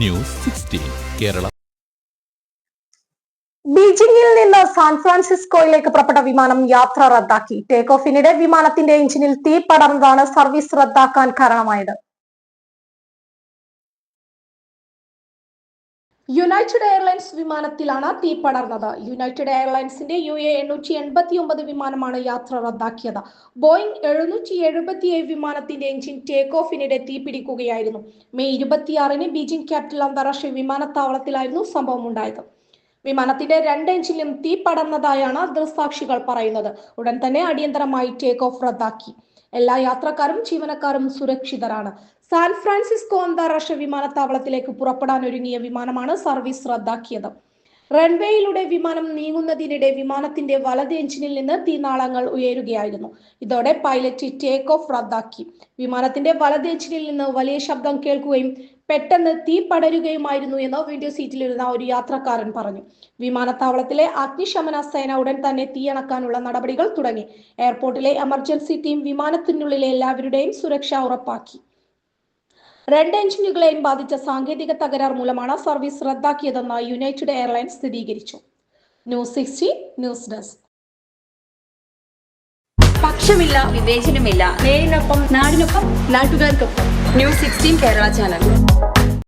News sixteen Kerala. ബീജിംഗിൽ നിന്ന് San ഫ്രാൻസിസ്കോയിലേക്ക് പുറപ്പെട്ട വിമാനം യാത്ര റദ്ദാക്കി. ടേക്ക് ഓഫിനിടെ വിമാനത്തിന്റെ എഞ്ചിനിൽ തീ പടർന്നതാണ് സർവീസ് റദ്ദാക്കാൻ കാരണമായത്. യുണൈറ്റഡ് എയർലൈൻസ് വിമാനത്തിലാണ് തീ പടർന്നത്. യുണൈറ്റഡ് എയർലൈൻസിന്റെ യു എ എണ്ണൂറ്റി എൺപത്തി ഒമ്പത് വിമാനമാണ് യാത്ര റദ്ദാക്കിയത്. ബോയിങ് എഴുന്നൂറ്റി എഴുപത്തിയേഴ് വിമാനത്തിന്റെ എഞ്ചിൻ ടേക്ക് ഓഫിനിടെ തീ പിടിക്കുകയായിരുന്നു. മെയ് ഇരുപത്തിയാറിന് ബീജിംഗ് ക്യാപിറ്റൽ അന്താരാഷ്ട്ര വിമാനത്താവളത്തിലായിരുന്നു സംഭവം ഉണ്ടായത് വിമാനത്തിന്റെ രണ്ട് എഞ്ചിനിലും തീ പടർന്നതായാണ് ദൃക്സാക്ഷികൾ പറയുന്നത്. ഉടൻ തന്നെ അടിയന്തരമായി ടേക്ക് ഓഫ് റദ്ദാക്കി. എല്ലാ യാത്രക്കാരും ജീവനക്കാരും സുരക്ഷിതരാണ്. സാൻ ഫ്രാൻസിസ്കോ അന്താരാഷ്ട്ര വിമാനത്താവളത്തിലേക്ക് പുറപ്പെടാൻ ഒരുങ്ങിയ വിമാനമാണ് സർവീസ് റദ്ദാക്കിയത്. റൺവേയിലൂടെ വിമാനം നീങ്ങുന്നതിനിടെ വിമാനത്തിന്റെ വലത് എഞ്ചിനിൽ നിന്ന് തീനാളങ്ങൾ ഉയരുകയായിരുന്നു. ഇതോടെ പൈലറ്റ് ടേക്ക് ഓഫ് റദ്ദാക്കി. വിമാനത്തിന്റെ വലത് എഞ്ചിനിൽ നിന്ന് വലിയ ശബ്ദം കേൾക്കുകയും പെട്ടെന്ന് തീ പടരുകയുമായിരുന്നു എന്ന് വിൻഡോ സീറ്റിലിരുന്ന ഒരു യാത്രക്കാരൻ പറഞ്ഞു. വിമാനത്താവളത്തിലെ അഗ്നിശമന സേന ഉടൻ തന്നെ തീയണക്കാനുള്ള നടപടികൾ തുടങ്ങി. എയർപോർട്ടിലെ എമർജൻസി ടീം വിമാനത്തിനുള്ളിലെ എല്ലാവരുടെയും സുരക്ഷ ഉറപ്പാക്കി. രണ്ട് എഞ്ചിനുകളെയും ബാധിച്ച സാങ്കേതിക തകരാർ മൂലമാണ് സർവീസ് റദ്ദാക്കിയതെന്ന് യുണൈറ്റഡ് എയർലൈൻസ് സ്ഥിരീകരിച്ചു. News sixty news desk. പക്ഷമില്ല വിവേചനമില്ല. നേരിനൊപ്പം നാടിനൊപ്പം നാട്ടുകാർക്കൊപ്പം. News sixteen Kerala channel.